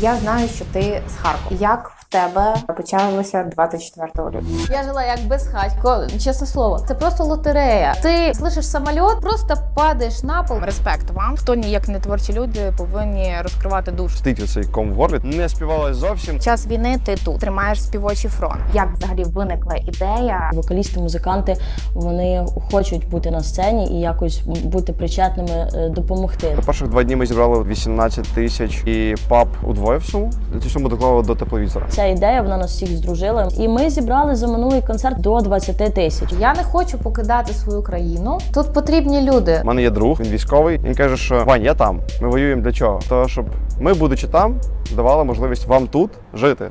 Я знаю, що ти з Харкова. Як тебе почалося 24 лютого? Я жила як безхатько, чесне слово. Це просто лотерея. Ти слышиш самоліт, просто падаєш на пол. Респект вам. Хто ніяк не творчі люди повинні розкривати душу. Стить цей ком в. Не співалось зовсім. Час війни ти тут тримаєш співочий фронт. Як взагалі виникла ідея? Вокалісти, музиканти вони хочуть бути на сцені і якось бути причетними, е, допомогти. На перших два дні ми зібрали 18 тисяч і пап удвоїв суму. Цю суму доклали до тепловізора. Ця ідея вона нас всіх здружила. І ми зібрали за минулий концерт до 20 тисяч. Я не хочу покидати свою країну. Тут потрібні люди. У мене є друг, він військовий. Він каже, що Вань, я там. Ми воюємо для чого? То щоб ми, будучи там, давали можливість вам тут жити.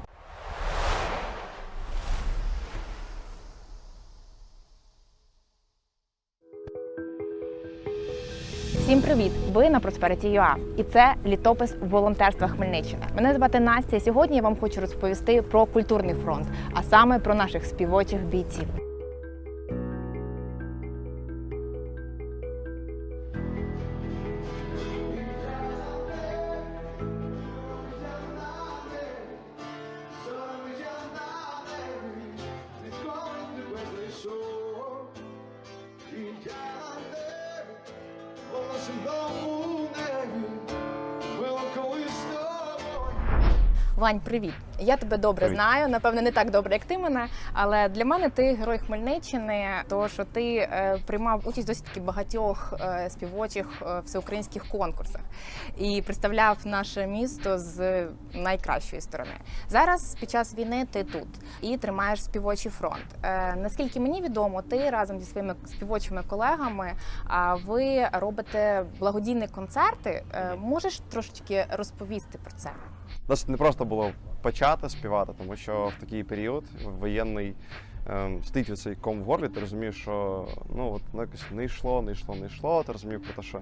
Всім привіт! Ви на Prosperity.ua. і це літопис волонтерства Хмельниччини. Мене звати Настя. Сьогодні я вам хочу розповісти про культурний фронт, а саме про наших співочих бійців. Вань, привіт! Я тебе добре Привіт. знаю. Напевно, не так добре, як ти мене. Але для мене ти герой Хмельниччини, тому що ти е, приймав участь досить таки багатьох е, співочих е, всеукраїнських конкурсах і представляв наше місто з найкращої сторони. Зараз під час війни ти тут і тримаєш співочий фронт. Е, наскільки мені відомо, ти разом зі своїми співочими колегами а ви робите благодійні концерти. Е, можеш трошечки розповісти про це? Досить не просто було почати співати, тому що в такий період воєнний ем, стоїть цей ком в горлі, ти розумієш, що ну от воно якось не йшло, не йшло, не йшло. Ти розумів про те, що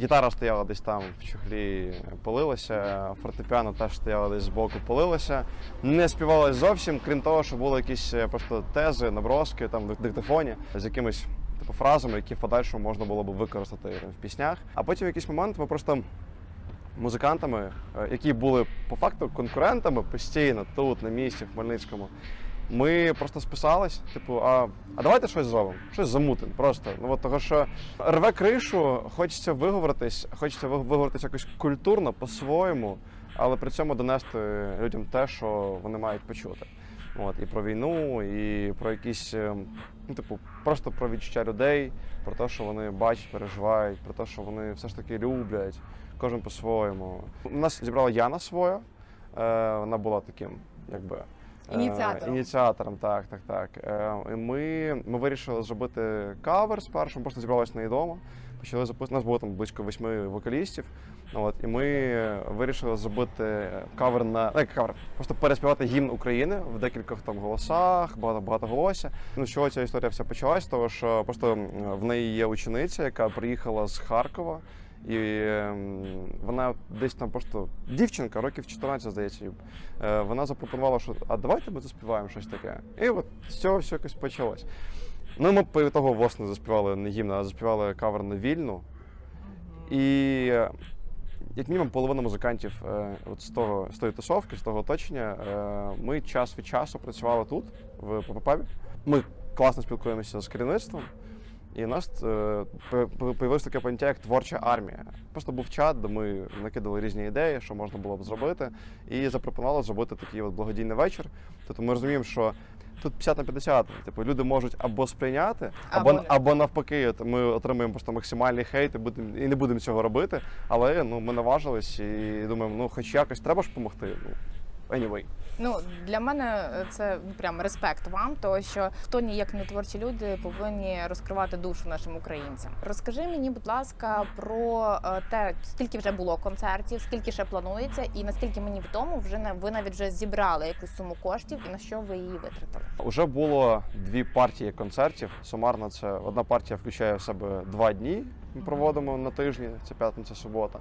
гітара стояла десь там в чохлі, палилася, фортепіано теж стояло десь збоку, палилося. Не співалось зовсім, крім того, що були якісь е, просто тези, наброски там в диктофоні з якимись типу фразами, які в подальшому можна було б використати в піснях. А потім в якийсь момент ми просто музикантами, е, які були по факту конкурентами постійно тут, на місці, в Хмельницькому. Ми просто списались, типу, а, а давайте щось зробимо, щось замутимо. Просто. Ну от того, що рве кришу, хочеться виговоритись, хочеться ви- виговоритись якось культурно, по-своєму, але при цьому донести людям те, що вони мають почути. От, і про війну, і про якісь, е, ну, типу, просто про відчуття людей, про те, що вони бачать, переживають, про те, що вони все ж таки люблять, кожен по-своєму. У нас зібрала Яна своя, е, вона була таким, якби. е, Ініціатором. Ініціатором, так, так, так. Е, і ми, ми вирішили зробити кавер спершу, ми просто зібралися на її дома. Почали записувати. Нас було там близько восьми вокалістів. От, і ми вирішили зробити кавер на не кавер, просто переспівати гімн України в декількох там голосах, багато багато голося. Ну з чого ця історія вся почалась? Того що просто в неї є учениця, яка приїхала з Харкова. І ем, вона десь там просто дівчинка, років 14, здається. Е, вона запропонувала, що а давайте ми заспіваємо щось таке. І от з цього все якось почалось. Ну, ми по того власне заспівали не гімн, а заспівали кавер на вільну. І як мінімум половина музикантів е, от з, того, з тої тусовки, з того оточення, е, ми час від часу працювали тут, в ППП. Ми класно спілкуємося з керівництвом. І у нас е, появилось таке поняття, як творча армія. Просто був чат, де ми накидали різні ідеї, що можна було б зробити, і запропонували зробити такий от благодійний вечір. Тобто ми розуміємо, що тут 50 на 50. Типу, люди можуть або сприйняти, або, Або або, навпаки, от ми отримуємо просто максимальний хейт і, будем, і не будемо цього робити. Але ну, ми наважились і думаємо, ну хоч якось треба ж допомогти. Ну, anyway. Ну для мене це ну, прям респект вам, тому що хто ніяк не творчі люди повинні розкривати душу нашим українцям. Розкажи мені, будь ласка, про е, те, скільки вже було концертів, скільки ще планується, і наскільки мені відомо, вже ви навіть вже зібрали якусь суму коштів і на що ви її витратили. Уже було дві партії концертів. Сумарно це одна партія включає в себе два дні. Ми проводимо на тижні, це п'ятниця, субота.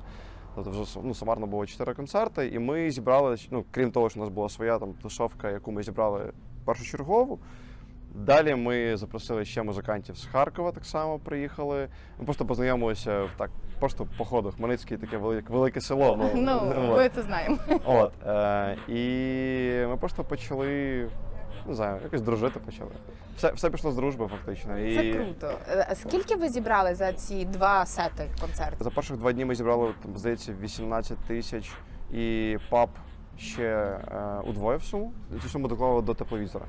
Тобто вже ну, сумарно було чотири концерти, і ми зібрали, ну крім того, що у нас була своя там тусовка, яку ми зібрали першочергову. Далі ми запросили ще музикантів з Харкова, так само приїхали. Ми просто познайомилися так просто по ходу. Хмельницький таке велике, велике село. Ну, Ну, ми це знаємо. От, е, і ми просто почали, не знаю, якось дружити почали. Все, все пішло з дружби, фактично. І Це круто. Е, а Скільки ви зібрали за ці два сети концертів? за перших два дні ми зібрали, там, здається, 18 тисяч, і паб ще е, удвоїв суму. Цю суму доклали до тепловізора.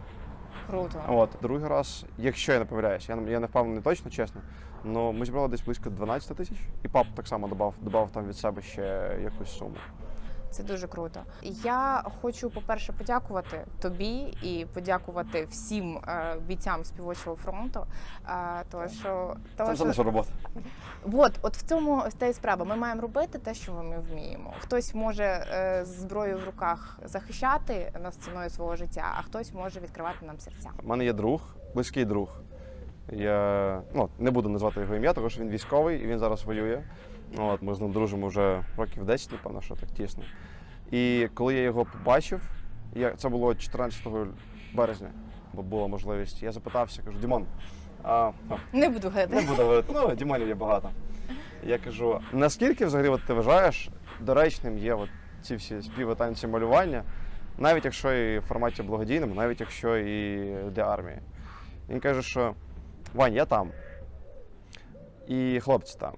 Круто. От, другий раз, якщо я не помиляюсь, я, не- я не впевнений точно, чесно. але ми зібрали десь близько 12 тисяч, і паб так само додав, додав там від себе ще якусь суму. Це дуже круто. Я хочу, по-перше, подякувати тобі і подякувати всім е, бійцям співочого фронту. Е, тому що, тому Це що... наша робота. От, от в цьому те і справа. Ми маємо робити те, що ми вміємо. Хтось може е, з зброєю в руках захищати нас ціною свого життя, а хтось може відкривати нам серця. У мене є друг, близький друг. Я ну, не буду назвати його ім'я, тому що він військовий і він зараз воює. От, ми з ним дружимо вже років 10, напевно, що так тісно. І коли я його побачив, я, це було 14 березня, бо була можливість. Я запитався, кажу, Дімон, а, ну, Не буду гадати. не буду говорити, ну, Дімонів є багато. Я кажу, наскільки взагалі от, ти вважаєш доречним є от ці всі співи, танці, малювання, навіть якщо і в форматі благодійному, навіть якщо і для армії. Він каже, що Вань, я там. І хлопці там.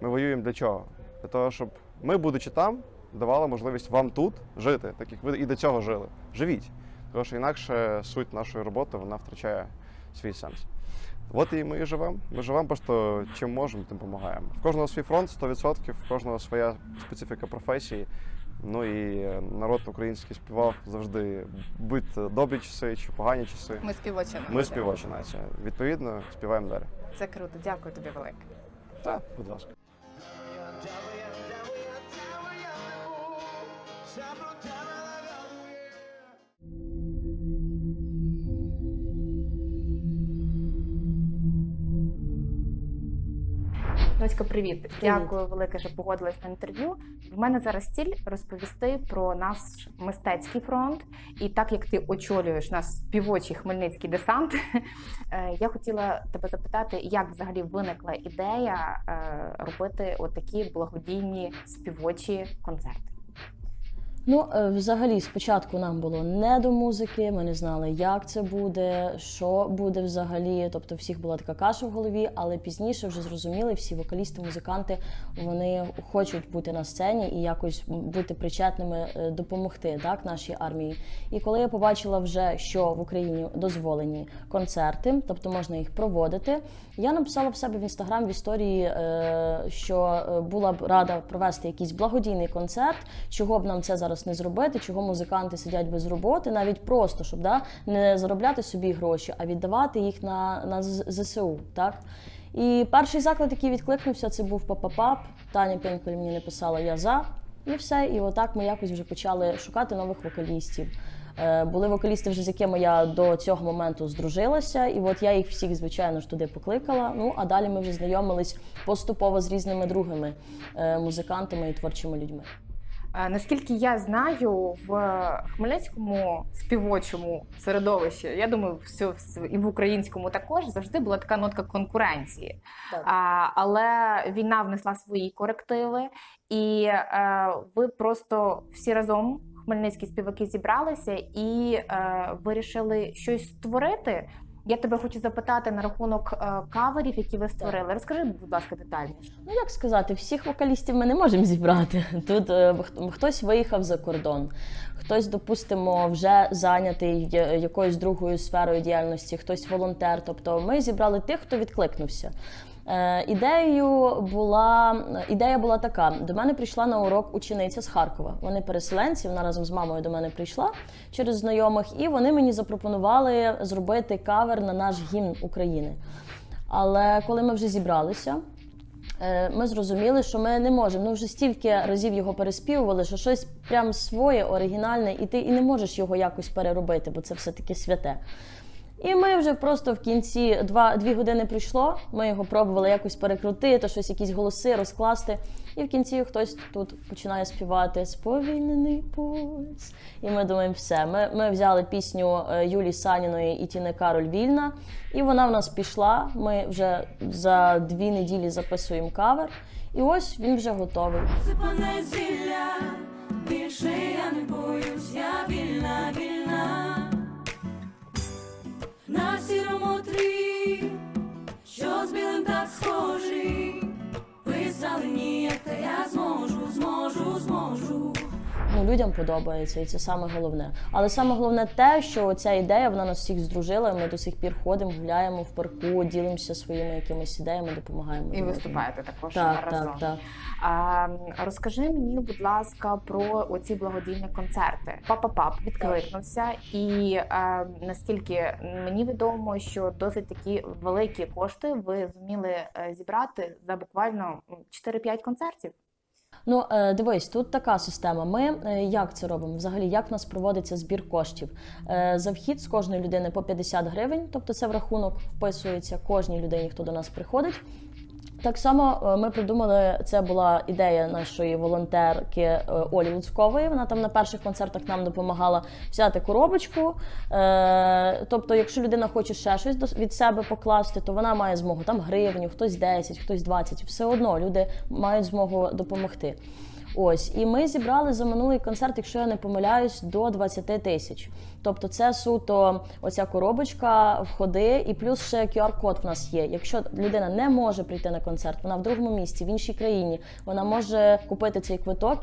Ми воюємо для чого? Для того, щоб ми, будучи там, давали можливість вам тут жити, так як ви і до цього жили. Живіть. Тому що інакше суть нашої роботи вона втрачає свій сенс. От і ми і живемо. Ми живемо просто чим можемо, тим допомагаємо. В кожного свій фронт 100%, в кожного своя специфіка професії. Ну і народ український співав завжди будь добрі часи чи погані часи. Ми співочі. Ми співочі нація. Відповідно, співаємо далі. Це круто. Дякую тобі велике. Так, будь ласка. Доцька, привіт. Дякую велике, що погодилась на інтерв'ю. В мене зараз ціль розповісти про наш мистецький фронт. І так як ти очолюєш наш співочий хмельницький десант, е, я хотіла тебе запитати, як взагалі виникла ідея е, робити отакі благодійні співочі концерти. Ну, е, взагалі, спочатку нам було не до музики, ми не знали, як це буде, що буде взагалі. Тобто, всіх була така каша в голові, але пізніше вже зрозуміли, всі вокалісти, музиканти вони хочуть бути на сцені і якось бути причетними, е, допомогти так, нашій армії. І коли я побачила вже, що в Україні дозволені концерти, тобто можна їх проводити, я написала в себе в інстаграм в історії, е, що була б рада провести якийсь благодійний концерт, чого б нам це зараз не зробити, чого музиканти сидять без роботи, навіть просто щоб да, не заробляти собі гроші, а віддавати їх на, на ЗСУ. Так? І перший заклад, який відкликнувся, це був Папапап. Таня Пеньколь мені написала Я за. І все. І отак ми якось вже почали шукати нових вокалістів. Е, Були вокалісти, вже з якими я до цього моменту здружилася, і от я їх всіх, звичайно ж, туди покликала. Ну а далі ми вже знайомились поступово з різними другими е, музикантами і творчими людьми. Наскільки я знаю, в хмельницькому співочому середовищі, я думаю, все, і в українському також завжди була така нотка конкуренції. А, але війна внесла свої корективи, і е, ви просто всі разом, хмельницькі співаки, зібралися і е, вирішили щось створити. Я тебе хочу запитати на рахунок е, каверів, які ви створили. Розкажи, будь ласка, детальніше. Ну як сказати, всіх вокалістів ми не можемо зібрати. Тут е, хтось виїхав за кордон, хтось, допустимо, вже зайнятий якоюсь другою сферою діяльності, хтось волонтер. Тобто ми зібрали тих, хто відкликнувся. Е, ідеєю була ідея була така: до мене прийшла на урок учениця з Харкова. Вони переселенці, вона разом з мамою до мене прийшла через знайомих, і вони мені запропонували зробити кавер на наш гімн України. Але коли ми вже зібралися, Е, ми зрозуміли, що ми не можемо. Ну вже стільки разів його переспівували, що щось прям своє, оригінальне, і ти і не можеш його якось переробити, бо це все таки святе. І ми вже просто в кінці два, дві години пройшло. Ми його пробували якось перекрутити, щось, якісь голоси розкласти. І в кінці хтось тут починає співати сповільнений пульс. І ми думаємо, все. Ми, ми взяли пісню е, Юлії Саніної і Тіни Кароль Вільна, і вона в нас пішла. Ми вже за дві неділі записуємо кавер. І ось він вже готовий. Сипане зілля, більше я не боюсь, я тлі, що з білим так схожий. Писали ніяк, та я зможу, зможу, зможу. Ну, людям подобається, і це саме головне. Але саме головне те, що ця ідея вона нас всіх здружила. і Ми до сих пір ходимо, гуляємо в парку, ділимося своїми якимись ідеями, допомагаємо. І виступаєте також. Так, разом. так, так. А, розкажи мені, будь ласка, про оці благодійні концерти. Папа-пап відкликнувся, і е, наскільки мені відомо, що досить такі великі кошти ви зуміли е, зібрати за буквально м, 4-5 концертів. Ну, е, дивись, тут така система. Ми е, як це робимо? Взагалі, як в нас проводиться збір коштів? Е, За вхід з кожної людини по 50 гривень, тобто це в рахунок вписується кожній людині, хто до нас приходить. Так само е, ми придумали, це була ідея нашої волонтерки е, Олі Луцькової. Вона там на перших концертах нам допомагала взяти коробочку. Е, Тобто, якщо людина хоче ще щось від себе покласти, то вона має змогу там гривню, хтось 10, хтось 20. Все одно люди мають змогу допомогти. Ось, і ми зібрали за минулий концерт, якщо я не помиляюсь, до 20 тисяч. Тобто, це суто оця коробочка, входи, і плюс ще QR-код в нас є. Якщо людина не може прийти на концерт, вона в другому місці, в іншій країні, вона може купити цей квиток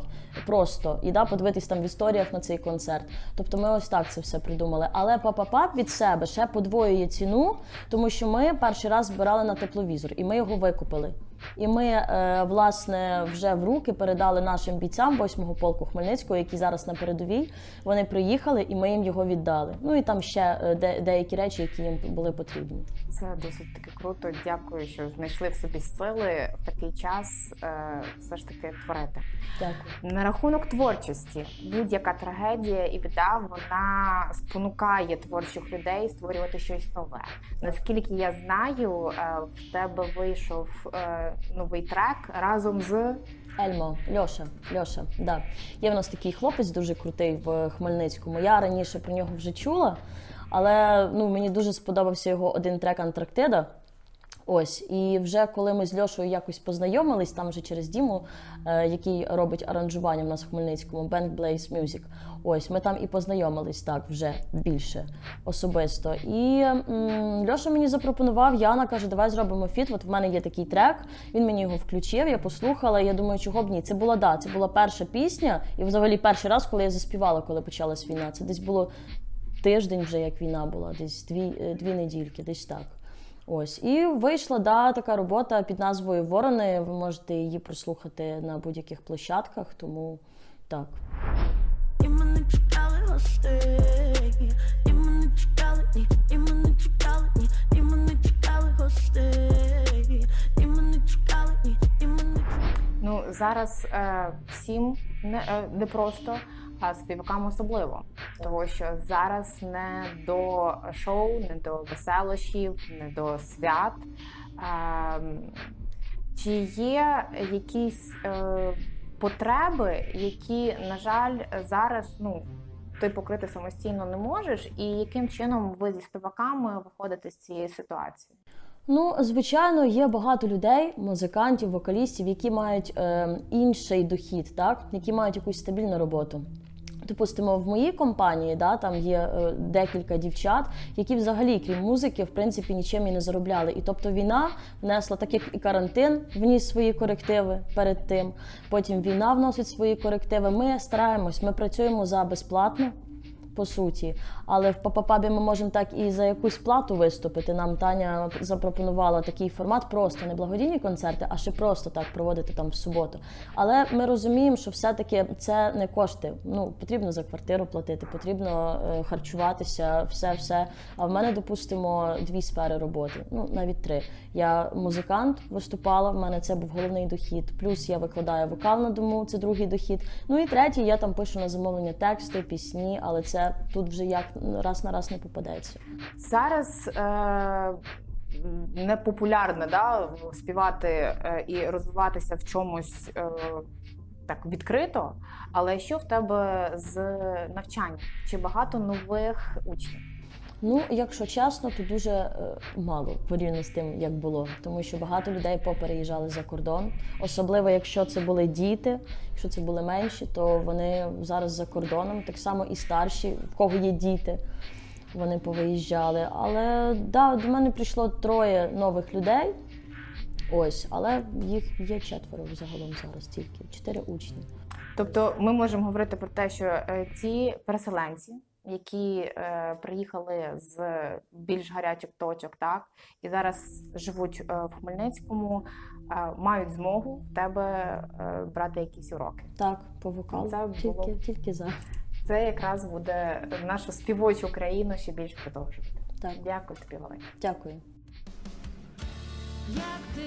просто і да, подивитись там в історіях на цей концерт. Тобто, ми ось так це все придумали. Але папа-пап від себе ще подвоює ціну, тому що ми перший раз збирали на тепловізор, і ми його викупили. І ми, е, власне, вже в руки передали нашим бійцям 8-го полку Хмельницького, які зараз на передовій. Вони приїхали, і ми їм його віддали. Ну і там ще е, де, деякі речі, які їм були потрібні. Це досить таки круто. Дякую, що знайшли в собі сили в такий час е, все ж таки творити. Дякую. На рахунок творчості, будь-яка трагедія і біда вона спонукає творчих людей створювати щось нове. Наскільки я знаю, в тебе вийшов новий трек разом з Ельмо, Льоша, Льоша, да. Є в нас такий хлопець дуже крутий в Хмельницькому. Я раніше про нього вже чула, але ну, мені дуже сподобався його один трек Антарктида. Ось, і вже коли ми з Льошою якось познайомились, там вже через Діму, е, який робить аранжування в нас в Хмельницькому, Bank Blaze Music. Ось, ми там і познайомились так вже більше особисто. І м, Льоша мені запропонував, Яна каже, давай зробимо фіт. От в мене є такий трек. Він мені його включив, я послухала. Я думаю, чого б ні. Це була да, це була перша пісня, і взагалі перший раз, коли я заспівала, коли почалась війна. Це десь було тиждень вже як війна була, десь дві, е, дві недільки, десь так. Ось. І вийшла да, така робота під назвою Ворони. Ви можете її прослухати на будь-яких площадках, тому так. І мене чекали гостей, і мене чекали, ні, і мене чекали, ні, і мене чекали гостей, і мене чекали, ні, і мене ну зараз е, всім не, е, не просто, а співакам особливо. Тому що зараз не до шоу, не до веселощів, не до свят. Е, чи є якісь е, потреби, які, на жаль, зараз ну, ти покрити самостійно не можеш, і яким чином ви зі співаками виходите з цієї ситуації? Ну, звичайно, є багато людей, музикантів, вокалістів, які мають е, інший дохід, так? які мають якусь стабільну роботу. Допустимо, в моїй компанії да, там є е, декілька дівчат, які взагалі, крім музики, в принципі, нічим і не заробляли. І тобто війна внесла, так як і карантин вніс свої корективи перед тим. Потім війна вносить свої корективи. Ми стараємось, ми працюємо за безплатно. По суті, але в Папапабі ми можемо так і за якусь плату виступити. Нам Таня запропонувала такий формат, просто не благодійні концерти, а ще просто так проводити там в суботу. Але ми розуміємо, що все-таки це не кошти. Ну потрібно за квартиру платити, потрібно е, харчуватися, все, все. А в мене, допустимо, дві сфери роботи. Ну навіть три. Я музикант виступала. В мене це був головний дохід. Плюс я викладаю вокал на дому, це другий дохід. Ну і третій, я там пишу на замовлення тексти, пісні, але це тут вже як раз на раз не попадеться. Зараз е, не популярно да, співати е, і розвиватися в чомусь е, так відкрито. Але що в тебе з навчанням? Чи багато нових учнів? Ну, якщо чесно, то дуже е, мало порівняно з тим, як було. Тому що багато людей попереїжджали за кордон. Особливо, якщо це були діти, якщо це були менші, то вони зараз за кордоном, так само і старші, в кого є діти, вони повиїжджали. Але да, до мене прийшло троє нових людей. Ось, але їх є четверо загалом зараз тільки чотири учні. Тобто ми можемо говорити про те, що е, ці переселенці, які е, приїхали з більш гарячих точок, так і зараз живуть е, в Хмельницькому, е, мають змогу в тебе е, брати якісь уроки. Так, по вокалу. Це тільки, було. тільки за. Це якраз буде нашу співочу країну ще більш продовжувати. Так, Дякую тобі, велике. дякую. Як ти,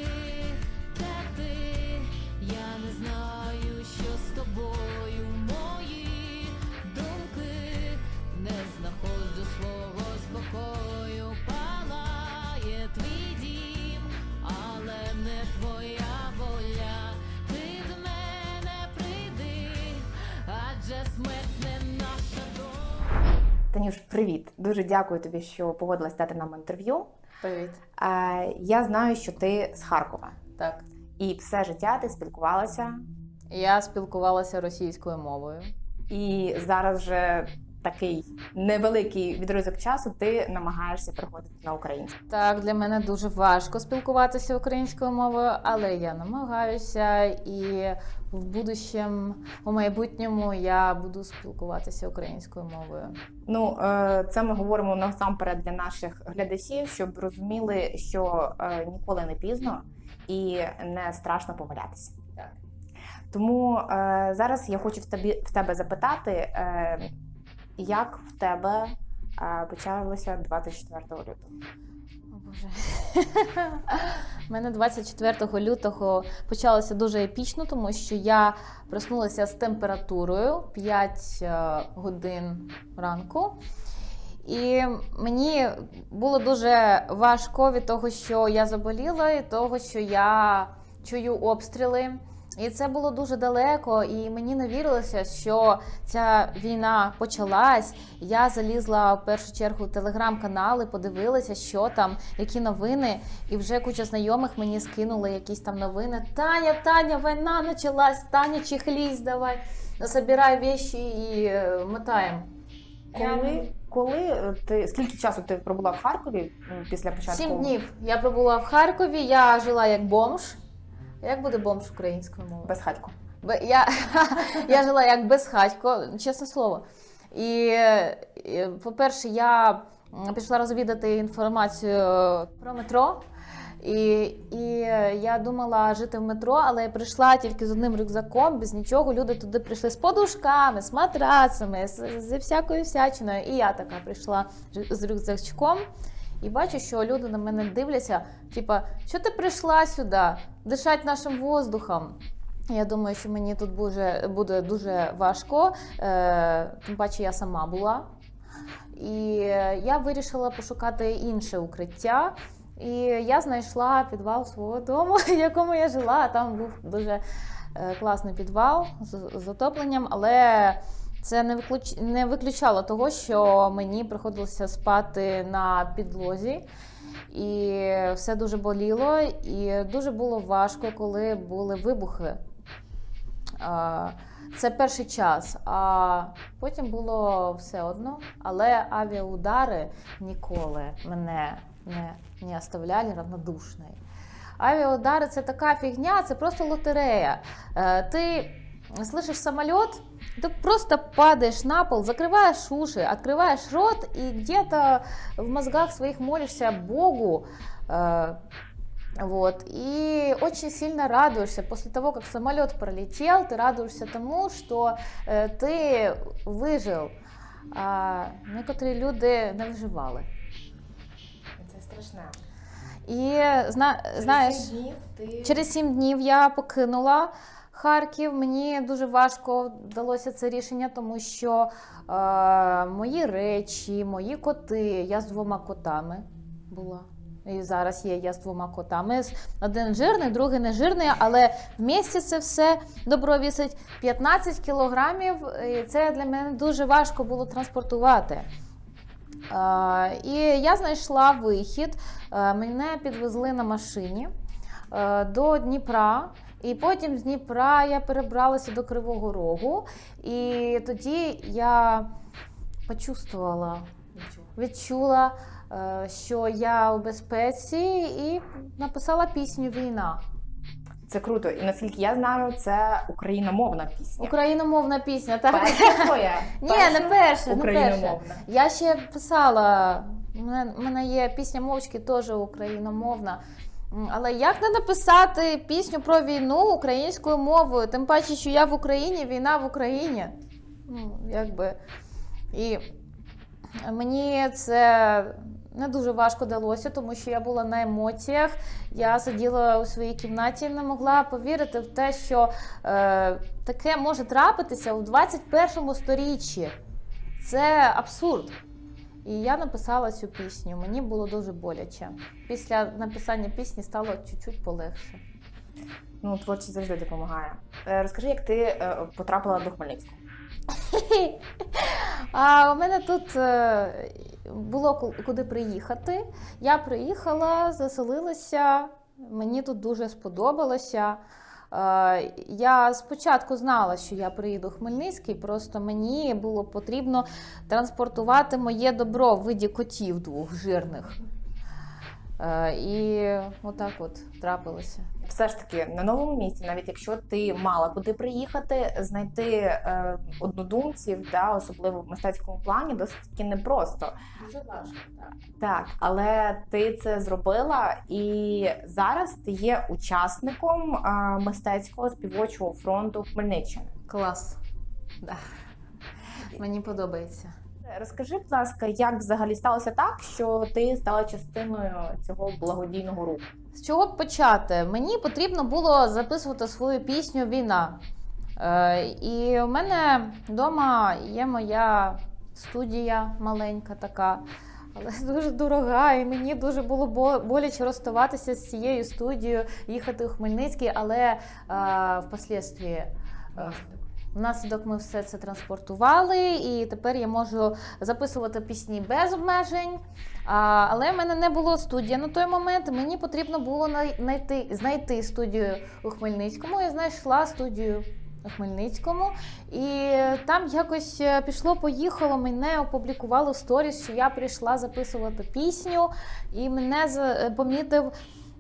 Танюш, привіт! Дуже дякую тобі, що погодилась дати нам інтерв'ю. Привіт. Я знаю, що ти з Харкова, Так. і все життя ти спілкувалася, Я спілкувалася російською мовою. і зараз вже такий невеликий відрізок часу ти намагаєшся переходити на українську. Так, для мене дуже важко спілкуватися українською мовою, але я намагаюся і в будущем, у майбутньому я буду спілкуватися українською мовою. Ну, е, це ми говоримо насамперед для наших глядачів, щоб розуміли, що е, ніколи не пізно і не страшно помилятися. Так. Тому е, зараз я хочу в тобі в тебе запитати, е, як в тебе е, почалося 24 лютого? Боже. У мене 24 лютого почалося дуже епічно, тому що я проснулася з температурою 5 е, годин ранку. І мені було дуже важко від того, що я заболіла, і того, що я чую обстріли. І це було дуже далеко, і мені не вірилося, що ця війна почалась. Я залізла в першу чергу в телеграм-канали, подивилася, що там, які новини, і вже куча знайомих мені скинули якісь там новини. Таня, Таня, війна почалась, Таня, чихлізь, давай, забирай вещи і е, мотаємо. Коли, коли е, ти скільки часу ти пробула в Харкові після початку? Сім днів я пробула в Харкові, я жила як бомж. Як буде бомж українською мовою? без хатьку. Бе- Я, я жила як безхатько, чесне слово. І, і, по-перше, я пішла розвідати інформацію про метро. І, і я думала жити в метро, але я прийшла тільки з одним рюкзаком, без нічого. Люди туди прийшли з подушками, з матрацами, з, з всякою всячиною. І я така прийшла з рюкзачком. І бачу, що люди на мене дивляться, типа, що ти прийшла сюди, дишать нашим воздухом. Я думаю, що мені тут буде, буде дуже важко. Е, тим паче я сама була. І я вирішила пошукати інше укриття. І я знайшла підвал свого дому, в якому я жила. Там був дуже е, класний підвал з, з отопленням, але це не, виключ, не виключало того, що мені приходилося спати на підлозі. І все дуже боліло, і дуже було важко, коли були вибухи. Це перший час, а потім було все одно. Але авіаудари ніколи мене не, не оставляли равнодушною. Авіаудари це така фігня, це просто лотерея. Е, Ти слышишь самолет, ты просто падаешь на пол, закрываешь уши, открываешь рот и где-то в мозгах своих молишься Богу. э, Вот. И очень сильно радуешься после того, как самолет пролетел, ты радуешься тому, что э, ты выжил. А некоторі люди не виживали. Це страшне. І зна, знаєш, днів ти Через сім днів я покинула Харків. Мені дуже важко вдалося це рішення, тому що е, мої речі, мої коти. Я з двома котами була. І зараз є я з двома котами. Один жирний, другий не жирний, але в місті це все добро вісить 15 кілограмів. І це для мене дуже важко було транспортувати. Е, І я знайшла вихід. Е, Мене підвезли на машині е, до Дніпра. І потім з Дніпра я перебралася до Кривого Рогу. І тоді я почувствувала, відчула, е, що я у безпеці, і написала пісню Війна. Це круто. І наскільки я знаю, це україномовна пісня. Україномовна пісня, так? Перша твоя? Ні, Перша не перша, не перша. Я ще писала. У мене, у мене є пісня мовчки, теж україномовна. Але як не написати пісню про війну українською мовою? Тим паче, що я в Україні, війна в Україні. Ну, якби. І мені це не дуже важко далося, тому що я була на емоціях. Я сиділа у своїй кімнаті і не могла повірити в те, що е, таке може трапитися у 21 сторіччі. Це абсурд. І я написала цю пісню. Мені було дуже боляче. Після написання пісні стало чуть-чуть полегше. Ну, творчість завжди допомагає. Е, Розкажи, як ти е, потрапила до Хмельницького? А у мене тут е, було ку- куди приїхати. Я приїхала, заселилася. Мені тут дуже сподобалося. Е, Я спочатку знала, що я приїду в Хмельницький, просто мені було потрібно транспортувати моє добро в виді котів двох жирних. Е, І отак от трапилося. Все ж таки на новому місці, навіть якщо ти мала куди приїхати, знайти е, однодумців, да, особливо в мистецькому плані, досить таки непросто. Дуже важко, так. Так, але ти це зробила, і зараз ти є учасником е, мистецького співочого фронту Хмельниччини. Клас. Да. Мені подобається. Розкажи, будь ласка, як взагалі сталося так, що ти стала частиною цього благодійного руху? З чого б почати? Мені потрібно було записувати свою пісню Війна. Е, і у мене вдома є моя студія маленька така, але дуже дорога. І мені дуже було боляче розставатися з цією студією, їхати у Хмельницький, але е, впоследстві. е, Внаслідок ми все це транспортували, і тепер я можу записувати пісні без обмежень. Але в мене не було студії на той момент. Мені потрібно було знайти, знайти студію у Хмельницькому. Я знайшла студію у Хмельницькому, і там якось е, пішло, поїхало. Мене опублікували в сторіс, що я прийшла записувати пісню, і мене е, помітив.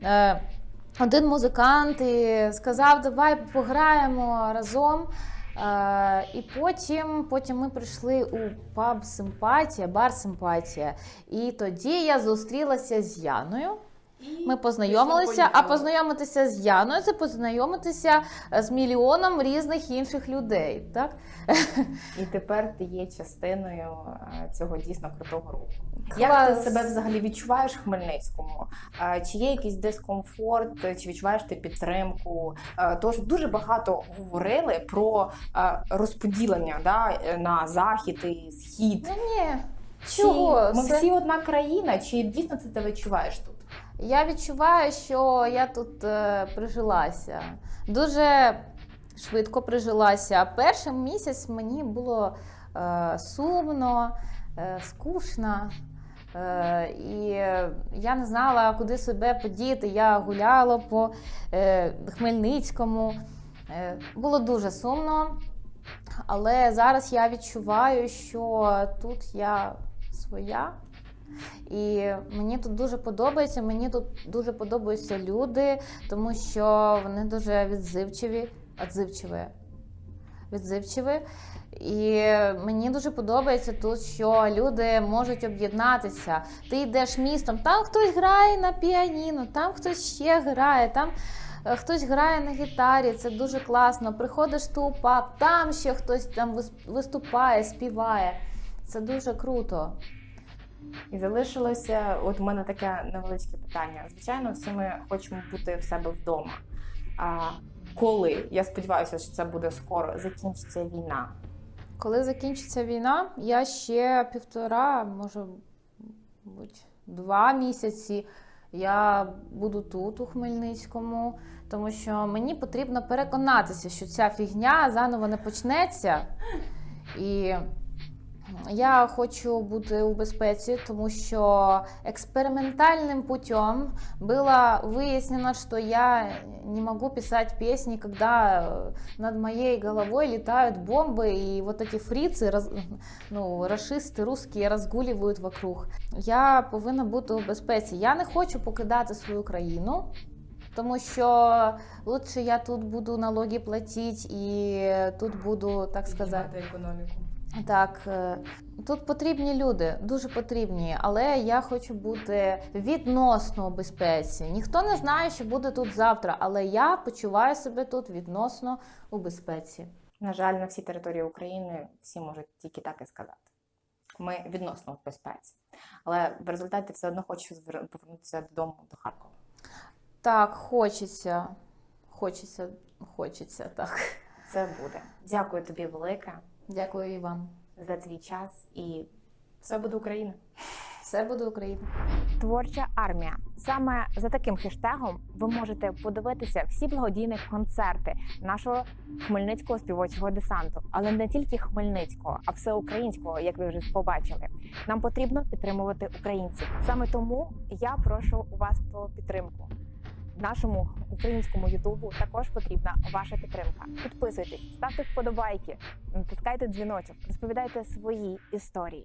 Е, один музикант і сказав, давай пограємо разом. І потім, потім ми прийшли у паб Симпатія, бар Симпатія. І тоді я зустрілася з Яною. Ми познайомилися, а познайомитися з Яною це познайомитися е, з мільйоном різних інших людей. Так? І тепер ти є частиною е, цього дійсно крутого руху. Клас. Як ти себе взагалі відчуваєш в Хмельницькому? Е, Чи є якийсь дискомфорт, чи відчуваєш ти підтримку? Тож дуже багато говорили про розподілення да, на захід і схід. Ну, ні. Чого? Ми Це- всі одна країна, чи дійсно це ти відчуваєш тут? Я відчуваю, що я тут е, прижилася. Дуже швидко прижилася. Перший місяць мені було е, сумно, е, скучно. Е, і я не знала, куди себе подіти. Я гуляла по е, Хмельницькому. Е, було дуже сумно. Але зараз я відчуваю, що тут я своя. І мені тут дуже подобається. Мені тут дуже подобаються люди, тому що вони дуже відзивчиві, відзивчиві. відзивчиві. І мені дуже подобається тут, що люди можуть об'єднатися. Ти йдеш містом, там хтось грає на піаніно, там хтось ще грає, там е, хтось грає на гітарі. Це дуже класно. Приходиш ти у там ще хтось там виступає, співає. Це дуже круто. І залишилося, от у мене таке невеличке питання. Звичайно, всі ми хочемо бути в себе вдома. А коли я сподіваюся, що це буде скоро, закінчиться війна. Коли закінчиться війна, я ще півтора, може бути, два місяці. Я буду тут, у Хмельницькому, тому що мені потрібно переконатися, що ця фігня заново не почнеться. І Я хочу бути у безпеці, тому що експериментальним путем было выяснено, что я не могу писать песни, когда над моей головой летают бомбы, и вот эти фрицы, раз- ну, расисти русські розгулюють вокруг. Я повинна бути у безпеці. Я не хочу покидати свою країну. Тому що лучше я тут буду налоги платити і тут буду, так сказати, економіку. так, е, тут потрібні люди, дуже потрібні, але я хочу бути відносно у безпеці. Ніхто не знає, що буде тут завтра, але я почуваю себе тут відносно у безпеці. На жаль, на всій території України всі можуть тільки так і сказати. Ми відносно в безпеці. Але в результаті все одно хочу повернутися додому до Харкова. Так, хочеться, хочеться, хочеться, так. Це буде. Дякую тобі велике Дякую і вам. за твій час і все буде Україна. Все буде Україна. Творча армія. Саме за таким хештегом ви можете подивитися всі благодійні концерти нашого хмельницького співочого десанту, але не тільки хмельницького, а всеукраїнського, як ви вже побачили. Нам потрібно підтримувати українців. Саме тому я прошу у вас про підтримку. Нашому українському Ютубу також потрібна ваша підтримка. Підписуйтесь, ставте вподобайки, натискайте дзвіночок, розповідайте свої історії.